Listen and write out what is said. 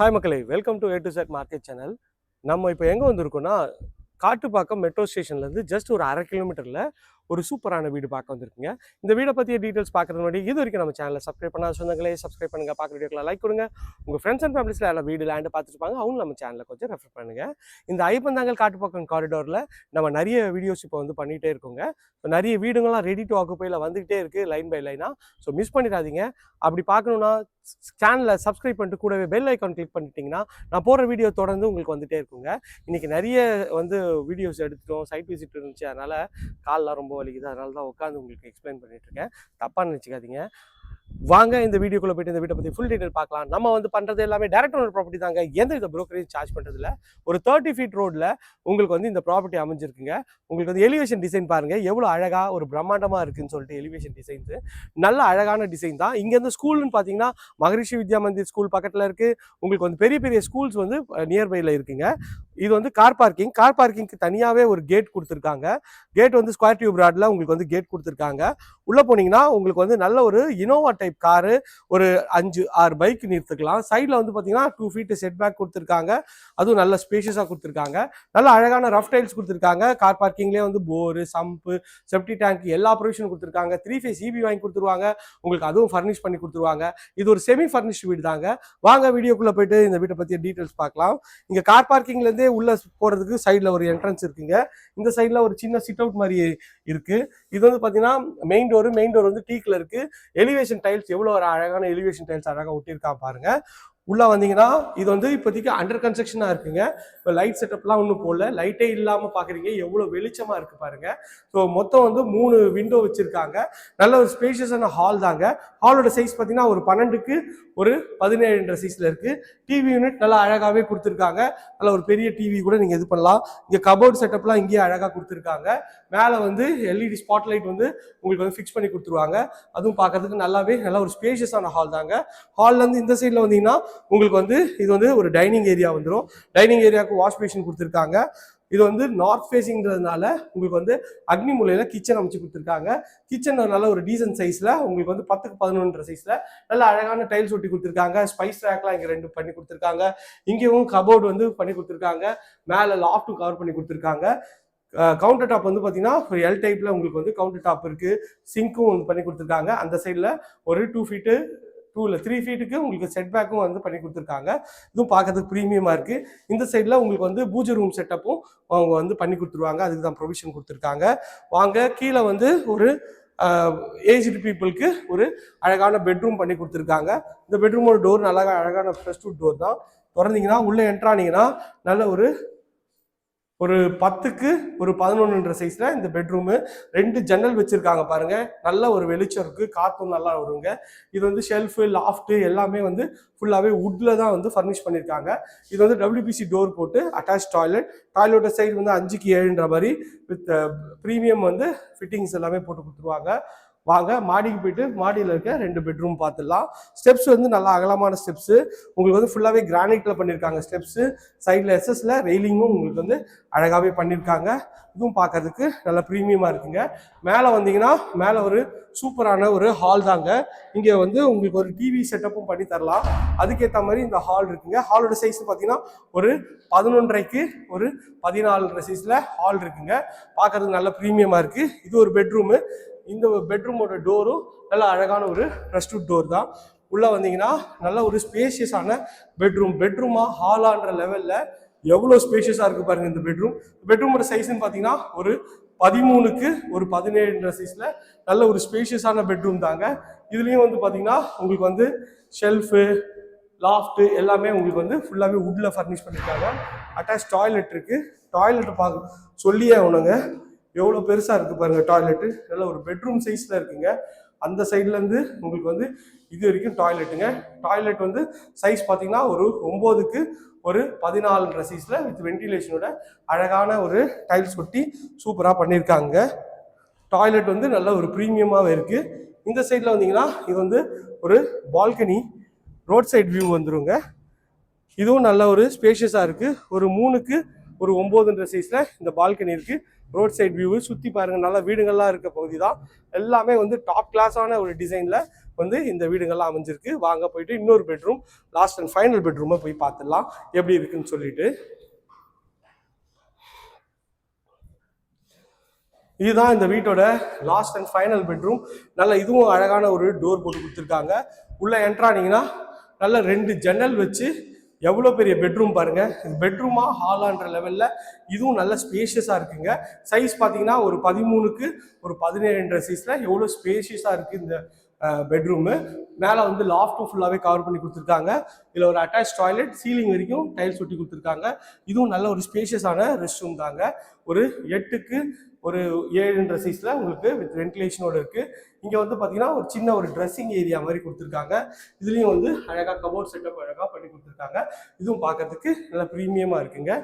Hi மக்களை welcome to A to Z market channel நம்ம இப்போ எங்கே வந்திருக்கோம்னா காட்டுப்பாக்கம் மெட்ரோ ஸ்டேஷன்லேருந்து ஜஸ்ட் ஒரு அரை கிலோமீட்டரில் ஒரு சூப்பரான வீடு பார்க்க வந்திருக்குங்க. இந்த வீடை பற்றிய டீட்டெயில்ஸ் பார்க்குறது முன்னாடி இது வரைக்கும் நம்ம சேனலை சப்ஸ்கிரைப் பண்ணாத சொந்தங்களே சப்ஸ்கிரைப் பண்ணுங்கள் பார்க்குற வீடியோக்கெல்லாம் லைக் கொடுங்க. உங்கள் ஃப்ரெண்ட்ஸ் அண்ட் ஃபேமிலிஸில் எல்லாம் வீடு லேண்டு பார்த்துருப்பாங்க அவங்க நம்ம சேனலை கொஞ்சம் ரெஃபர் பண்ணுங்கள் இந்த ஐப்பந்தாங்கல் காட்டுப்பாக்கம் காரிடோரில் நம்ம நிறைய வீடியோஸ் இப்போ வந்து பண்ணிகிட்டே இருக்கோங்க. இப்போ நிறைய வீடுங்கள்லாம் ரெடி டு ஆக்குப்பையில் வந்துகிட்டே இருக்குது லைன் பை லைனாக ஸோ மிஸ் பண்ணிடாதீங்க. அப்படி பார்க்கணுன்னா சேனலை சப்ஸ்கிரைப் பண்ணிட்டு கூடவே பெல் ஐக்கான் கிளிக் பண்ணிட்டீங்கன்னா நான் போடுற வீடியோ தொடர்ந்து உங்களுக்கு வந்துகிட்டே இருக்குங்க. இன்றைக்கி நிறைய வந்து வீடியோஸ் எடுத்துட்டோம் சைட் விசிட் இருந்துச்சு. அதனால் கால்லாம் ரொம்ப வலிக்குது. அதனால தான் உட்காந்து உங்களுக்கு எக்ஸ்பிளைன் பண்ணிகிட்ருக்கேன் தப்பாக நினச்சிக்காதீங்க. வாங்க இந்த வீடியோக்குள்ளே போயிட்டு இந்த வீட்டை பற்றி ஃபுல் டீட்டெயில் பார்க்கலாம். நம்ம வந்து பண்ணுறது எல்லாமே டேரக்ட் ஓனர் ப்ராப்பர்ட்டி தாங்க. எந்த வித ப்ரோக்கரேஜ் சார்ஜ் பண்ணுறதில்ல ஒரு தேர்ட்டி ஃபீட் ரோட்டில் உங்களுக்கு வந்து இந்த ப்ராப்பர்ட்டி அமைஞ்சிருக்குங்க. உங்களுக்கு வந்து எலிவேஷன் டிசைன் பாருங்கள் எவ்வளோ அழகாக ஒரு பிரம்மாண்டமாக இருக்குன்னு சொல்லிட்டு எலிவேஷன் டிசைன்ஸு நல்ல அழகான டிசைன் தான். இங்கேருந்து ஸ்கூல்னு பார்த்தீங்கன்னா மகரிஷி வித்யா மந்திர் ஸ்கூல் பக்கத்தில் இருக்குது உங்களுக்கு வந்து பெரிய பெரிய ஸ்கூல்ஸ் வந்து நியர்பையில் இருக்குங்க. இது வந்து கார் பார்க்கிங் கார் பார்க்கிங்க்கு தனியாகவே ஒரு கேட் கொடுத்துருக்காங்க. கேட் வந்து ஸ்கொயர் டியூப் ராடில் உங்களுக்கு வந்து கேட் கொடுத்துருக்காங்க. உள்ளே போனீங்கன்னா உங்களுக்கு வந்து நல்ல ஒரு இனோவா டைப் காரு ஒரு அஞ்சு ஆறு பைக் நிறுத்துக்கலாம். சைடில் வந்து பார்த்தீங்கன்னா டூ ஃபீட்டு செட் பேக் கொடுத்துருக்காங்க. அதுவும் நல்ல ஸ்பேஷியஸாக கொடுத்துருக்காங்க. நல்ல அழகான ரஃப் டைல்ஸ் கொடுத்துருக்காங்க. கார் பார்க்கிங்லேயே வந்து போரு சம்பு செப்டி டேங்க் எல்லா ப்ரொவிஷனும் கொடுத்துருக்காங்க. த்ரீ ஃபேஸ் இபி வாங்கி கொடுத்துருவாங்க. உங்களுக்கு அதுவும் ஃபர்னிஷ் பண்ணி கொடுத்துருவாங்க. இது ஒரு செமி ஃபர்னிஷ் வீடு தாங்க. வாங்க வீடியோக்குள்ளே போயிட்டு இந்த வீட்டை பற்றிய டீட்டெயில்ஸ் பார்க்கலாம். இங்கே கார் பார்க்கிங்லேருந்தே உள்ளே போகிறதுக்கு சைடில் ஒரு என்ட்ரன்ஸ் இருக்குங்க. இந்த சைடில் ஒரு சின்ன சிட் அவுட் மாதிரி இருக்கு. இது வந்து பார்த்தீங்கன்னா மெயின் டோர் மெயின் டோர் வந்து டீக்கில் இருக்கு. எலிவேஷன் டைல்ஸ் எவ்வளோ ஒரு அழகான எலிவேஷன் டைல்ஸ் அழகாக ஒட்டியிருக்கா பாருங்க. உள்ளே வந்தீங்கன்னா இது வந்து இப்போதைக்கு அண்டர் கன்ஸ்ட்ரக்ஷனாக இருக்குங்க. இப்போ லைட் செட்டப்லாம் ஒன்றும் போடல. லைட்டே இல்லாமல் பார்க்குறீங்க எவ்வளோ வெளிச்சமாக இருக்கு பாருங்க. ஸோ மொத்தம் வந்து மூணு விண்டோ வச்சுருக்காங்க. நல்ல ஒரு ஸ்பேஷியஸான ஹால் தாங்க. ஹாலோட சைஸ் பார்த்தீங்கன்னா ஒரு பன்னெண்டுக்கு ஒரு பதினேழுன்ற சைஸில் இருக்குது டிவி யூனிட் நல்லா அழகாகவே கொடுத்துருக்காங்க. நல்ல ஒரு பெரிய டிவி கூட நீங்கள் இது பண்ணலாம். இங்கே கபோர்ட் செட்டப்லாம் இங்கேயே அழகாக கொடுத்துருக்காங்க. மேலே வந்து எல்இடி ஸ்பாட் லைட் வந்து உங்களுக்கு வந்து ஃபிக்ஸ் பண்ணி கொடுத்துருவாங்க. அதுவும் பார்க்கறதுக்கு நல்லாவே நல்ல ஒரு ஸ்பேஷியஸான ஹால் தாங்க. ஹால்லேருந்து இந்த சைடில் வந்தீங்கன்னா உங்களுக்கு வந்து இது வந்து ஒரு டைனிங் ஏரியா வந்துடும் டைனிங் ஏரியாவுக்கு வாஷ் பேஷன் கொடுத்துருக்காங்க. இது வந்து நார்த் ஃபேஸிங்கிறதுனால உங்களுக்கு வந்து அக்னி மூலையில் கிச்சன் அமைச்சு கொடுத்துருக்காங்க. கிச்சன் நல்ல ஒரு டீசன்ட் சைஸில் உங்களுக்கு வந்து பத்துக்கு பதினொன்ற சைஸில் நல்ல அழகான டைல்ஸ் ஒட்டி கொடுத்துருக்காங்க. ஸ்பைஸ் ரேக்லாம் இங்கே ரெண்டு பண்ணி கொடுத்துருக்காங்க. இங்கேயும் கபோர்டு வந்து பண்ணி கொடுத்துருக்காங்க. மேலே லாஃப்ட்டும் கவர் பண்ணி கொடுத்துருக்காங்க. கவுண்டர் டாப் வந்து பார்த்தீங்கன்னா ஒரு எல் டைப்பில் உங்களுக்கு வந்து கவுண்டர் டாப் இருக்குது சிங்க்கும் வந்து பண்ணி கொடுத்துருக்காங்க. அந்த சைடில் ஒரு டூ ஃபீட்டு டூ இல்லை த்ரீ ஃபீட்டுக்கு உங்களுக்கு செட் பேக்கும் வந்து பண்ணி கொடுத்துருக்காங்க. இதுவும் பார்க்கறதுக்கு ப்ரீமியமாக இருக்குது இந்த சைடில் உங்களுக்கு வந்து பூஜை ரூம் செட்டப்பும் அவங்க வந்து பண்ணி கொடுத்துருவாங்க. அதுக்கு தான் ப்ரொவிஷன் கொடுத்துருக்காங்க. வாங்க கீழே வந்து ஒரு ஏஜ்டு பீப்புளுக்கு ஒரு அழகான பெட்ரூம் பண்ணி கொடுத்துருக்காங்க. இந்த பெட்ரூமோட டோர் நல்லா அழகான ஃப்ரெஷ் டோர் தான். திறந்தீங்கன்னா உள்ளே என்ட்ரானீங்கன்னா நல்ல ஒரு ஒரு பத்துக்கு ஒரு பதினொன்றுன்ற சைஸில் இந்த பெட்ரூமு ரெண்டு ஜன்னல் வச்சுருக்காங்க பாருங்கள் நல்ல ஒரு வெளிச்சம் இருக்குது காற்றும் நல்லா வருங்க. இது வந்து ஷெல்ஃபு லாஃப்ட்டு எல்லாமே வந்து ஃபுல்லாகவே வுட்டில் தான் வந்து ஃபர்னிஷ் பண்ணியிருக்காங்க இது வந்து டபிள்யூபிசி டோர் போட்டு அட்டாச் டாய்லெட் டாய்லெட்டோட சைடு வந்து அஞ்சுக்கு ஏழுன்ற மாதிரி. வித் ப்ரீமியம் uh, வந்து ஃபிட்டிங்ஸ் எல்லாமே போட்டு கொடுத்துருவாங்க. வாங்க மாடிக்கு போயிட்டு மாடியில் இருக்க ரெண்டு பெட்ரூம் பார்த்துடலாம் ஸ்டெப்ஸ் வந்து நல்லா அகலமான ஸ்டெப்ஸு உங்களுக்கு வந்து ஃபுல்லாகவே கிரானைட்டில் பண்ணியிருக்காங்க ஸ்டெப்ஸு சைடில் எஸ்எஸில் ரெயிலிங்கும் உங்களுக்கு வந்து அழகாகவே பண்ணியிருக்காங்க இதுவும் பார்க்கறதுக்கு நல்லா ப்ரீமியமாக இருக்குங்க. மேலே வந்தீங்கன்னா மேலே ஒரு சூப்பரான ஒரு ஹால் தாங்க. இங்கே வந்து உங்களுக்கு ஒரு டிவி செட்டப்பும் பண்ணி தரலாம். அதுக்கேற்ற மாதிரி இந்த ஹால் இருக்குங்க. ஹாலோட சைஸ் பார்த்தீங்கன்னா ஒரு பதினொன்றரைக்கு ஒரு பதினாலரை சைஸில் ஹால் இருக்குங்க. பார்க்கறதுக்கு நல்ல ப்ரீமியமாக இருக்குது இது ஒரு பெட்ரூமு இந்த பெட்ரூமோட டோரும் நல்ல அழகான ஒரு ரெஸ்டூட் டோர் தான். உள்ளே வந்தீங்கன்னா நல்ல ஒரு ஸ்பேஷியஸான பெட்ரூம் பெட்ரூமா ஹாலான்ற லெவலில் எவ்வளோ ஸ்பேஷியஸாக இருக்குது பாருங்கள் இந்த பெட்ரூம் பெட்ரூமோட சைஸ்ன்னு பார்த்தீங்கன்னா ஒரு பதிமூணுக்கு ஒரு பதினேழுன்ற சைஸில் நல்ல ஒரு ஸ்பேஷியஸான பெட்ரூம் தாங்க. இதுலேயும் வந்து பார்த்தீங்கன்னா உங்களுக்கு வந்து ஷெல்ஃபு லாஃப்ட்டு எல்லாமே உங்களுக்கு வந்து ஃபுல்லாகவே வுட்டில் ஃபர்னிஷ் பண்ணியிருக்காங்க அட்டாச் டாய்லெட் இருக்குது டாய்லெட்டை பார்க்க சொல்லியே அவனுங்க எவ்வளோ பெருசாக இருக்குது பாருங்கள் டாய்லெட்டு நல்ல ஒரு பெட்ரூம் சைஸில் இருக்குங்க. அந்த சைட்லேருந்து உங்களுக்கு வந்து இது வரைக்கும் டாய்லெட்டுங்க டாய்லெட் வந்து சைஸ் பார்த்தீங்கன்னா ஒரு ஒம்போதுக்கு ஒரு பதினாலு சைஸில் வித் வென்டிலேஷனோட அழகான ஒரு டைல்ஸ் ஒட்டி சூப்பராக பண்ணியிருக்காங்க டாய்லெட் வந்து நல்ல ஒரு ப்ரீமியமாகவே இருக்குது இந்த சைடில் வந்தீங்கன்னா இது வந்து ஒரு பால்கனி ரோட் சைட் வியூ வந்துருங்க. இதுவும் நல்ல ஒரு ஸ்பேஷியஸாக இருக்குது ஒரு மூணுக்கு ஒரு ஒம்போதுன்ற சைஸில் இந்த பால்கனி இருக்குது ரோட் சைட் வியூ சுற்றி பாருங்கள் நல்லா வீடுகள்லாம் இருக்க பகுதி தான் எல்லாமே வந்து டாப் கிளாஸான ஒரு டிசைனில் வந்து இந்த வீடுங்கள்லாம் அமைஞ்சிருக்கு. வாங்க போயிட்டு இன்னொரு பெட்ரூம் லாஸ்ட் அண்ட் ஃபைனல் பெட்ரூமை போய் பார்த்துடலாம். எப்படி இருக்குன்னு சொல்லிட்டு. இதுதான் இந்த வீட்டோட லாஸ்ட் அண்ட் ஃபைனல் பெட்ரூம் நல்ல இதுவும் அழகான ஒரு டோர் போட்டு கொடுத்துருக்காங்க. உள்ளே என்ட்ரானீங்கன்னா நல்ல ரெண்டு ஜன்னல் வச்சு எவ்வளோ பெரிய பெட்ரூம் பாருங்க. இது பெட்ரூமா ஹாலான்ற லெவலில் இதுவும் நல்ல ஸ்பேஷியஸாக இருக்குங்க. சைஸ் பார்த்தீங்கன்னா ஒரு பதிமூணுக்கு ஒரு பதினேழுன்ற சைஸில் எவ்வளோ ஸ்பேஷியஸாக இருக்குது இந்த பெட்ரூமு மேலே வந்து லாஃப்ட்டும் ஃபுல்லாகவே கவர் பண்ணி கொடுத்துருக்காங்க. இதில் ஒரு அட்டாச் டாய்லெட் சீலிங் வரைக்கும் டைல்ஸ் ஒட்டி கொடுத்துருக்காங்க. இதுவும் நல்ல ஒரு ஸ்பேஷியஸான ரெஸ்ட் ரூம் தாங்க. ஒரு எட்டுக்கு ஒரு ஏழுன்ற சைஸில் உங்களுக்கு வித் வென்டிலேஷனோடு இருக்குது இங்கே வந்து பார்த்தீங்கன்னா ஒரு சின்ன ஒரு ட்ரெஸ்ஸிங் ஏரியா மாதிரி கொடுத்துருக்காங்க. இதுலேயும் வந்து அழகாக கபோர்ட் செட்டப் அழகாக பண்ணி கொடுத்துருக்காங்க. இதுவும் பார்க்கறதுக்கு நல்லா ப்ரீமியமாக இருக்குங்க.